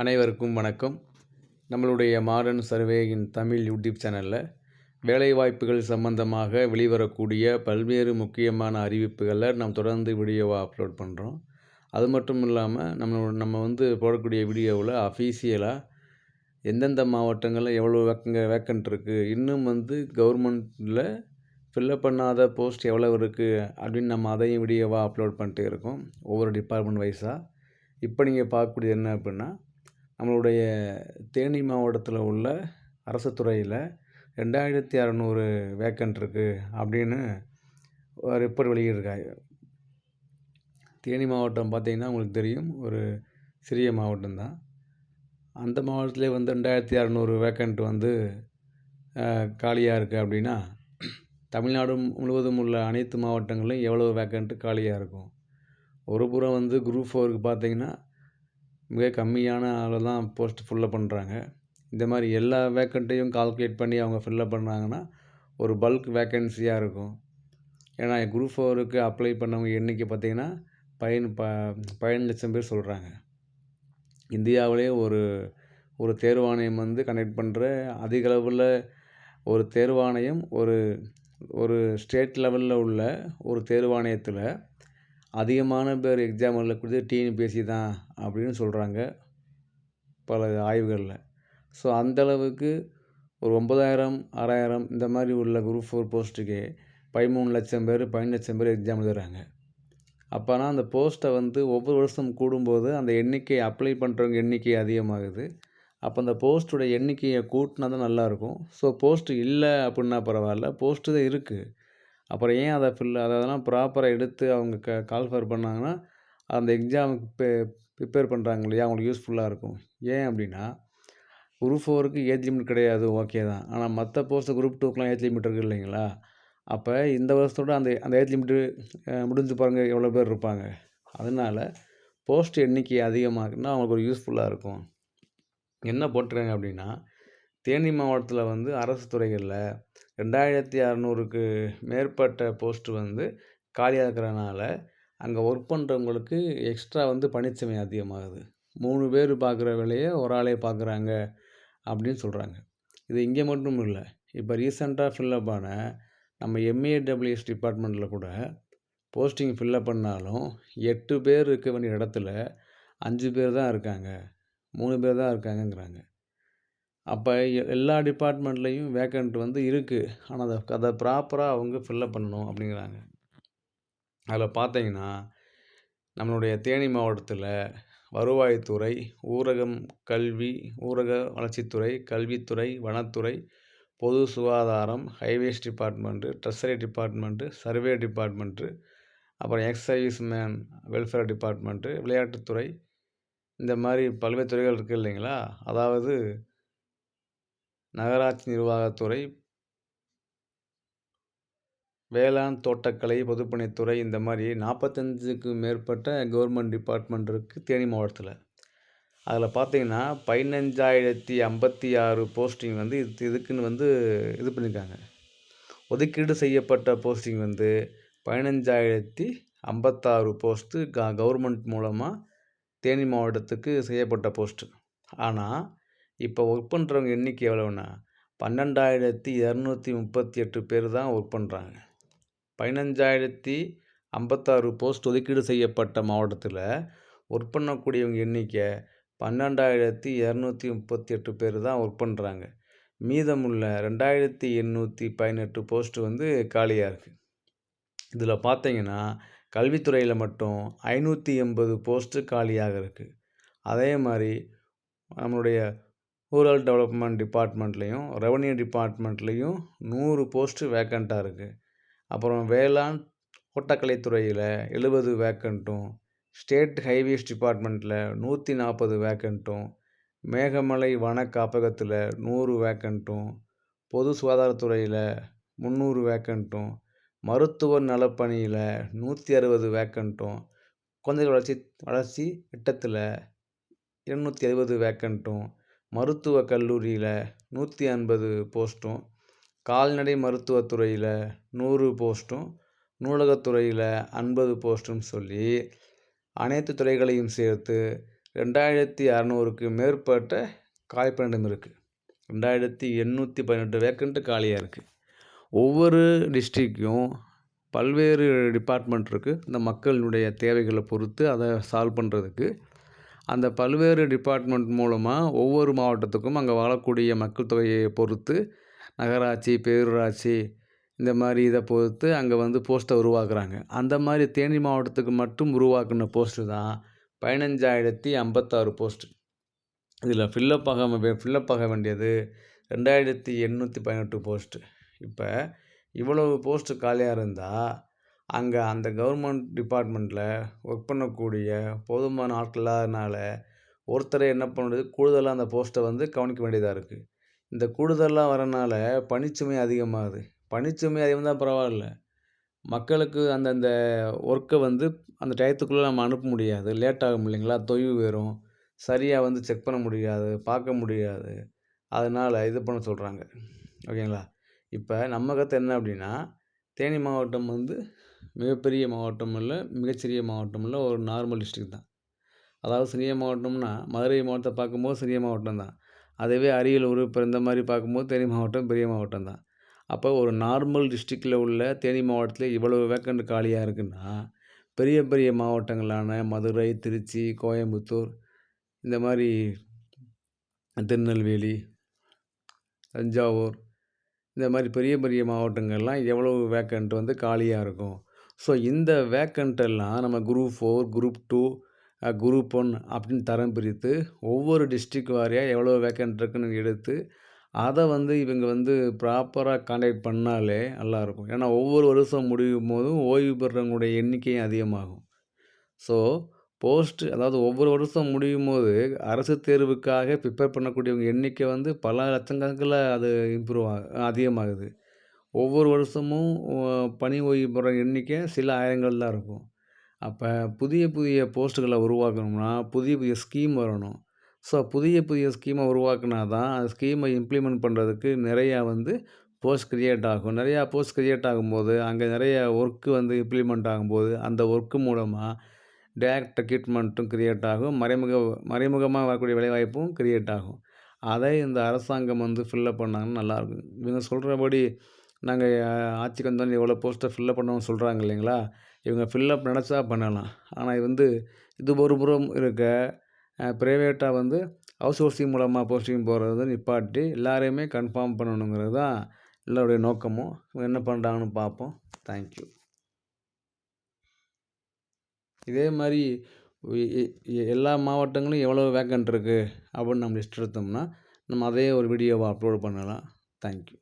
அனைவருக்கும் வணக்கம். நம்மளுடைய மாடர்ன் சர்வேயின் தமிழ் யூடியூப் சேனலில் வேலைவாய்ப்புகள் சம்பந்தமாக வெளிவரக்கூடிய பல்வேறு முக்கியமான அறிவிப்புகளை நாம் தொடர்ந்து வீடியோவாக அப்லோட் பண்ணுறோம் அது மட்டும் இல்லாமல் நம்ம நம்ம வந்து போடக்கூடிய வீடியோவில் அஃபீஷியலாக எந்தெந்த மாவட்டங்களில் எவ்வளோ வேக்கங்க வேக்கண்ட் இருக்குது இன்னும் வந்து கவர்மெண்ட்டில் ஃபில்லப் பண்ணாத போஸ்ட் எவ்வளோ இருக்குது அப்படின்னு நம்ம அதையும் வீடியோவாக அப்லோட் பண்ணிட்டு இருக்கோம் ஒவ்வொரு டிபார்ட்மெண்ட் வைஸாக இப்போ நீங்கள் பார்க்கக்கூடியது என்ன அப்படின்னா நம்மளுடைய தேனி மாவட்டத்தில் உள்ள அரசு துறையில் ரெண்டாயிரத்தி அறநூறு வேக்கண்ட் இருக்குது அப்படின்னு ரிப்போர்ட் வெளியிட்டிருக்காங்க. தேனி மாவட்டம் பார்த்திங்கன்னா உங்களுக்கு தெரியும் ஒரு சிறிய மாவட்டம்தான் அந்த மாவட்டத்திலே வந்து ரெண்டாயிரத்தி அறநூறு வேக்கண்ட் வந்து காலியாக இருக்குது அப்படின்னா தமிழ்நாடு முழுவதும் உள்ள அனைத்து மாவட்டங்களிலும் எவ்வளோ வேக்கண்ட்டு காலியாக இருக்கும்? ஒரு புறம் வந்து குரூப் ஃபோருக்கு பார்த்திங்கன்னா மிக கம்மியான ஆள் தான் போஸ்ட் ஃபுல்லப் பண்ணுறாங்க இந்த மாதிரி எல்லா வேக்கண்ட்டையும் கால்குலேட் பண்ணி அவங்க ஃபில்லப் பண்ணாங்கன்னா ஒரு பல்க் வேக்கன்சியாக இருக்கும். ஏன்னா குரூப் ஃபோருக்கு அப்ளை பண்ணவங்க எண்ணிக்கை பார்த்திங்கன்னா பயன் ப பதினஞ்சு லட்சம் பேர் சொல்கிறாங்க இந்தியாவிலே ஒரு ஒரு தேர்வாணையம் வந்து கனெக்ட் பண்ணுற அதிக அளவில் ஒரு தேர்வாணையம் ஒரு ஒரு ஸ்டேட் லெவலில் உள்ள ஒரு தேர்வாணையத்தில் அதிகமான பேர் எக்ஸாம் எழுதக்கூடியது டிஎன்பிஎஸ்சி தான் அப்படின்னு சொல்கிறாங்க பல ஆய்வுகளில். ஸோ அந்தளவுக்கு ஒரு ஒம்பதாயிரம் ஆறாயிரம் இந்த மாதிரி உள்ள குரூப் ஃபோர் போஸ்ட்டுக்கு பதிமூணு லட்சம் பேர் பதினஞ்சு லட்சம் பேர் எக்ஸாம் எழுதுகிறாங்க அப்போனா அந்த போஸ்ட்டை வந்து ஒவ்வொரு வருஷம் கூடும்போது அந்த எண்ணிக்கை அப்ளை பண்ணுறவங்க எண்ணிக்கை அதிகமாகுது. அப்போ அந்த போஸ்ட்டோட எண்ணிக்கையை கூட்டினா தான் நல்லாயிருக்கும் ஸோ போஸ்ட்டு இல்லை அப்படின்னா பரவாயில்ல. போஸ்ட்டு தான் இருக்குது அப்புறம் ஏன் அதை ஃபில் அதெல்லாம் ப்ராப்பராக எடுத்து அவங்க க கால்ஃபர் பண்ணாங்கன்னா அந்த எக்ஸாமுக்கு ப்ரிப்பேர் பண்ணுறாங்க இல்லையா? அவங்களுக்கு யூஸ்ஃபுல்லாக இருக்கும். ஏன் அப்படின்னா குரூப் ஃபோருக்கு ஏஜ் லிமிட் கிடையாது ஓகே தான். ஆனால் மற்ற போஸ்ட்டு குரூப் டூக்கெலாம் ஏஜ் லிமிட் இருக்குது இல்லைங்களா? அப்போ இந்த வருஷத்தோட அந்த அந்த ஏஜ் லிமிட்டு முடிஞ்சு பாருங்கள் எவ்வளோ பேர் இருப்பாங்க. அதனால் போஸ்ட் எண்ணிக்கை அதிகமாகுன்னா அவங்களுக்கு ஒரு யூஸ்ஃபுல்லாக இருக்கும். என்ன போட்டுருக்காங்க அப்படின்னா தேனி மாவட்டத்தில் வந்து அரசு துறைகளில் ரெண்டாயிரத்தி அறநூறுக்கு மேற்பட்ட போஸ்ட்டு வந்து காலியாக இருக்கிறனால அங்கே ஒர்க் பண்ணுறவங்களுக்கு எக்ஸ்ட்ரா வந்து பணிச்சுமை அதிகமாகுது. மூணு பேர் பார்க்குற வேலையை ஒரு ஆளே பார்க்குறாங்க அப்படின்னு சொல்கிறாங்க இது இங்கே மட்டும் இல்லை இப்போ ரீசெண்டாக ஃபில்லப் ஆன நம்ம எம்ஏடபிள்யூஎஸ் டிபார்ட்மெண்ட்டில் கூட போஸ்டிங் ஃபில்லப் பண்ணாலும் எட்டு பேர் இருக்க வேண்டிய இடத்துல அஞ்சு பேர் தான் இருக்காங்க. மூணு பேர் தான் இருக்காங்கங்கிறாங்க. அப்போ எல்லா டிபார்ட்மெண்ட்லேயும் வேக்கண்ட் வந்து இருக்குது ஆனால் அதை அதை ப்ராப்பராக அவங்க ஃபில்லப் பண்ணணும் அப்படிங்கிறாங்க. அதில் பார்த்தீங்கன்னா நம்மளுடைய தேனி மாவட்டத்தில் வருவாய்த்துறை ஊரகம் கல்வி ஊரக வளர்ச்சித்துறை கல்வித்துறை வனத்துறை பொது சுகாதாரம் highways department treasury department survey department அப்புறம் எக்ஸைஸ் மேன் வெல்ஃபேர் டிபார்ட்மெண்ட்டு விளையாட்டுத்துறை இந்த மாதிரி பல்வேறு துறைகள் இருக்குது இல்லைங்களா? அதாவது நகராட்சி நிர்வாகத்துறை வேளாண் தோட்டக்கலை பொதுப்பணித்துறை இந்த மாதிரி நாற்பத்தஞ்சுக்கு மேற்பட்ட கவர்மெண்ட் டிபார்ட்மெண்ட் இருக்குது தேனி மாவட்டத்தில். அதில் பார்த்தீங்கன்னா பதினஞ்சாயிரத்தி ஐம்பத்தி ஆறு போஸ்டிங் வந்து இது இதுக்குன்னு வந்து இது பண்ணியிருக்காங்க ஒதுக்கீடு செய்யப்பட்ட போஸ்டிங் வந்து பதினஞ்சாயிரத்தி ஐம்பத்தாறு போஸ்ட்டு க கவர்மெண்ட் மூலமாக தேனி மாவட்டத்துக்கு செய்யப்பட்ட போஸ்ட்டு. ஆனால் இப்போ ஒர்க் பண்ணுறவங்க எண்ணிக்கை எவ்வளோன்னா பன்னெண்டாயிரத்தி இரநூத்தி முப்பத்தி எட்டு பேர் தான் ஒர்க் பண்ணுறாங்க பதினஞ்சாயிரத்தி ஐம்பத்தாறு போஸ்ட் ஒதுக்கீடு செய்யப்பட்ட மாவட்டத்தில் ஒர்க் பண்ணக்கூடியவங்க எண்ணிக்கை பன்னெண்டாயிரத்தி இரநூத்தி முப்பத்தி எட்டு பேர் தான் ஒர்க் பண்ணுறாங்க மீதமுள்ள ரெண்டாயிரத்தி எண்ணூற்றி பதினெட்டு போஸ்ட்டு வந்து காலியாக இருக்குது இதில் பார்த்தீங்கன்னா கல்வித்துறையில் மட்டும் ஐநூற்றி எண்பது போஸ்ட்டு காலியாக இருக்குது அதே மாதிரி நம்மளுடைய ரூரல் டெவலப்மெண்ட் டிபார்ட்மெண்ட்லேயும் ரெவன்யூ டிபார்ட்மெண்ட்லேயும் நூறு போஸ்ட்டு வேக்கண்ட்டாக இருக்குது அப்புறம் வேளாண் தோட்டக்கலைத்துறையில் எழுபது வேக்கண்ட்டும் ஸ்டேட் ஹைவேஸ் டிபார்ட்மெண்ட்டில் நூற்றி நாற்பது வேக்கண்ட்டும் மேகமலை வன காப்பகத்தில் நூறு வேக்கண்ட்டும் பொது சுகாதாரத்துறையில் முந்நூறு வேக்கண்ட்டும் மருத்துவ நலப்பணியில் நூற்றி அறுபது வேக்கண்ட்டும் குழந்தைகள் வளர்ச்சி வளர்ச்சி திட்டத்தில் இருநூற்றி எழுபது வேக்கண்ட்டும் மருத்துவக் கல்லூரியில் நூற்றி ஐம்பது போஸ்ட்டும் கால்நடை மருத்துவத்துறையில் நூறு போஸ்ட்டும் நூலகத்துறையில் ஐம்பது போஸ்ட்டும் சொல்லி அனைத்து துறைகளையும் சேர்த்து ரெண்டாயிரத்தி அறநூறுக்கு மேற்பட்ட காலி இருக்குது ரெண்டாயிரத்தி எண்ணூற்றி பதினெட்டு வேக்கண்ட்டு காலியாக இருக்குது ஒவ்வொரு டிஸ்ட்ரிக்கும் பல்வேறு டிபார்ட்மெண்ட் இருக்குது இந்த மக்களினுடைய தேவைகளை பொறுத்து அதை சால்வ் பண்ணுறதுக்கு அந்த பல்வேறு டிபார்ட்மெண்ட் மூலமாக ஒவ்வொரு மாவட்டத்துக்கும் அங்கே வாழக்கூடிய மக்கள் தொகையை பொறுத்து நகராட்சி பேரூராட்சி இந்த மாதிரி இதை பொறுத்து அங்கே வந்து போஸ்ட்டை உருவாக்குறாங்க. அந்த மாதிரி தேனி மாவட்டத்துக்கு மட்டும் உருவாக்குன போஸ்ட்டு தான் பதினஞ்சாயிரத்தி ஐம்பத்தாறு போஸ்ட்டு இதில் ஃபில்லப் ஆக ஃபில்லப் ஆக வேண்டியது ரெண்டாயிரத்தி எண்ணூற்றி பதினெட்டு போஸ்ட்டு இப்போ இவ்வளவு போஸ்ட்டு காலியாக இருந்தால் அங்கே அந்த கவர்மெண்ட் டிபார்ட்மெண்ட்டில் ஒர்க் பண்ணக்கூடிய போதுமான ஆட்கள் இல்லாதனால ஒருத்தரை என்ன பண்ணுறது? கூடுதலாக அந்த போஸ்ட்டை வந்து கவனிக்க வேண்டியதாக இருக்குது இந்த கூடுதலாக வரனால பணிச்சுமை அதிகமாகுது. பணிச்சுமை அதிகம் தான் பரவாயில்ல. மக்களுக்கு அந்தந்த ஒர்க்கை வந்து அந்த டயத்துக்குள்ளே நம்ம அனுப்ப முடியாது. லேட் ஆகும் இல்லைங்களா? தொய்வு வரும் சரியாக வந்து செக் பண்ண முடியாது. பார்க்க முடியாது. அதனால் இது பண்ண சொல்கிறாங்க ஓகேங்களா? இப்போ நம்ம கற்று என்ன அப்படின்னா தேனி மாவட்டம் வந்து மிகப்பெரிய மாவட்டம் இல்லை மிகச்சிறிய மாவட்டம் இல்லை ஒரு நார்மல் டிஸ்ட்ரிக் தான். அதாவது சிறிய மாவட்டம்னா மதுரை மாவட்டத்தை பார்க்கும்போது சிறிய மாவட்டம் தான். அதுவே அரியலூர் இப்போ இந்த மாதிரி பார்க்கும்போது தேனி மாவட்டம் பெரிய மாவட்டம் தான். அப்போ ஒரு நார்மல் டிஸ்ட்ரிக்டில் உள்ள தேனி மாவட்டத்தில் இவ்வளவு வேக்கண்ட் காலியாக இருக்குன்னா பெரிய பெரிய மாவட்டங்களான மதுரை திருச்சி கோயம்புத்தூர் இந்த மாதிரி திருநெல்வேலி தஞ்சாவூர் இந்த மாதிரி பெரிய பெரிய மாவட்டங்கள்லாம் எவ்வளோ வேக்கண்ட் வந்து காலியாக இருக்கும். ஸோ இந்த வேக்கண்ட்டெல்லாம் நம்ம group four group two group one அப்படின்னு தரம் பிரித்து ஒவ்வொரு டிஸ்ட்ரிக் வாரியாக எவ்வளோ வேக்கண்ட் இருக்குன்னு எடுத்து அதை வந்து இவங்க வந்து ப்ராப்பராக கான்டாக்ட் பண்ணாலே நல்லாயிருக்கும். ஏன்னா ஒவ்வொரு வருஷம் முடியும் போதும் ஓய்வு பெறவங்களுடைய எண்ணிக்கையும் அதிகமாகும். ஸோ போஸ்ட் அதாவது ஒவ்வொரு வருஷம் முடியும் போது அரசு தேர்வுக்காக ப்ரிப்பேர் பண்ணக்கூடியவங்க எண்ணிக்கை வந்து பல லட்சக்கணக்கில் அது இம்ப்ரூவ் ஆகும் அதிகமாகுது. ஒவ்வொரு வருஷமும் பணி ஓய்வு பெற எண்ணிக்கை சில ஆயிரங்கள் தான் இருக்கும். அப்போ புதிய புதிய போஸ்ட்டுகளை உருவாக்கணும்னா புதிய புதிய ஸ்கீம் வரணும். ஸோ புதிய புதிய ஸ்கீமை உருவாக்குனா தான் அந்த ஸ்கீமை இம்ப்ளிமெண்ட் பண்ணுறதுக்கு நிறையா வந்து போஸ்ட் க்ரியேட் ஆகும். நிறையா போஸ்ட் க்ரியேட் ஆகும்போது அங்கே நிறைய ஒர்க்கு வந்து இம்ப்ளிமெண்ட் ஆகும்போது அந்த ஒர்க்கு மூலமாக டேரக்ட் ரெக்ரூட்மெண்ட்டும் க்ரியேட் ஆகும். மறைமுக மறைமுகமாக வரக்கூடிய வேலைவாய்ப்பும் க்ரியேட் ஆகும். அதை இந்த அரசாங்கம் வந்து ஃபில்லப் பண்ணாங்கன்னா நல்லாயிருக்கும் இவங்க சொல்கிறபடி நாங்கள் ஆட்சிக்கு வந்தோம் எவ்வளோ போஸ்ட்டை ஃபில்லப் பண்ணோம்னு சொல்கிறாங்க இல்லைங்களா? இவங்க ஃபில்லப் நினச்சா பண்ணலாம். ஆனால் இது வந்து இது ஒரு புறம் இருக்க ப்ரைவேட்டாக வந்து ஹவுஸ் சோர்சிங் மூலமாக போஸ்டிங் போகிறது நிப்பாட்டி எல்லாரையுமே கன்ஃபார்ம் பண்ணணுங்கிறது தான் எல்லோருடைய நோக்கமும். என்ன பண்ணுறாங்கன்னு பார்ப்போம். தேங்க்யூ இதே மாதிரி எல்லா மாவட்டங்களும் எவ்வளோ வேக்கண்ட் இருக்குது அப்படின்னு நம்ம லிஸ்ட் எடுத்தோம்னா நம்ம அதே ஒரு வீடியோவை அப்லோட் பண்ணலாம். தேங்க்யூ